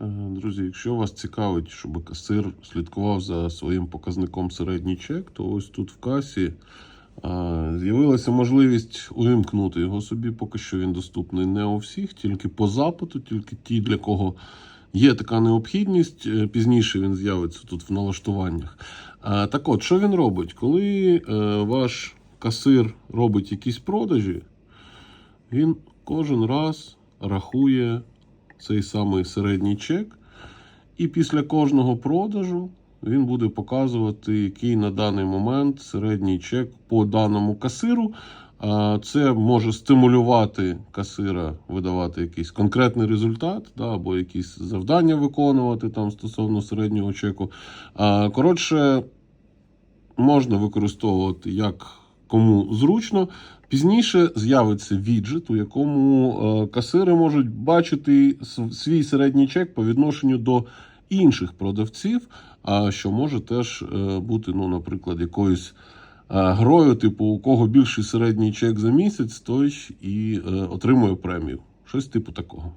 Е, Друзі, якщо вас цікавить, щоб касир слідкував за своїм показником середній чек, то ось тут в касі з'явилася можливість увімкнути його собі. Поки що він доступний не у всіх, тільки по запиту, тільки ті, для кого є така необхідність. Е, Пізніше він з'явиться тут в налаштуваннях. Так от, що він робить? Коли е, ваш касир робить якісь продажі, він кожен раз рахує цей самий середній чек, і після кожного продажу він буде показувати, який на даний момент середній чек по даному касиру. Це може стимулювати касира видавати якийсь конкретний результат, да, або якісь завдання виконувати там стосовно середнього чеку. Коротше, можна використовувати як кому зручно. Пізніше з'явиться віджит, у якому е, касири можуть бачити свій середній чек по відношенню до інших продавців, а що може теж е, бути, ну, наприклад, якоюсь е, грою, типу, у кого більший середній чек за місяць, той і отримує премію. Щось типу такого.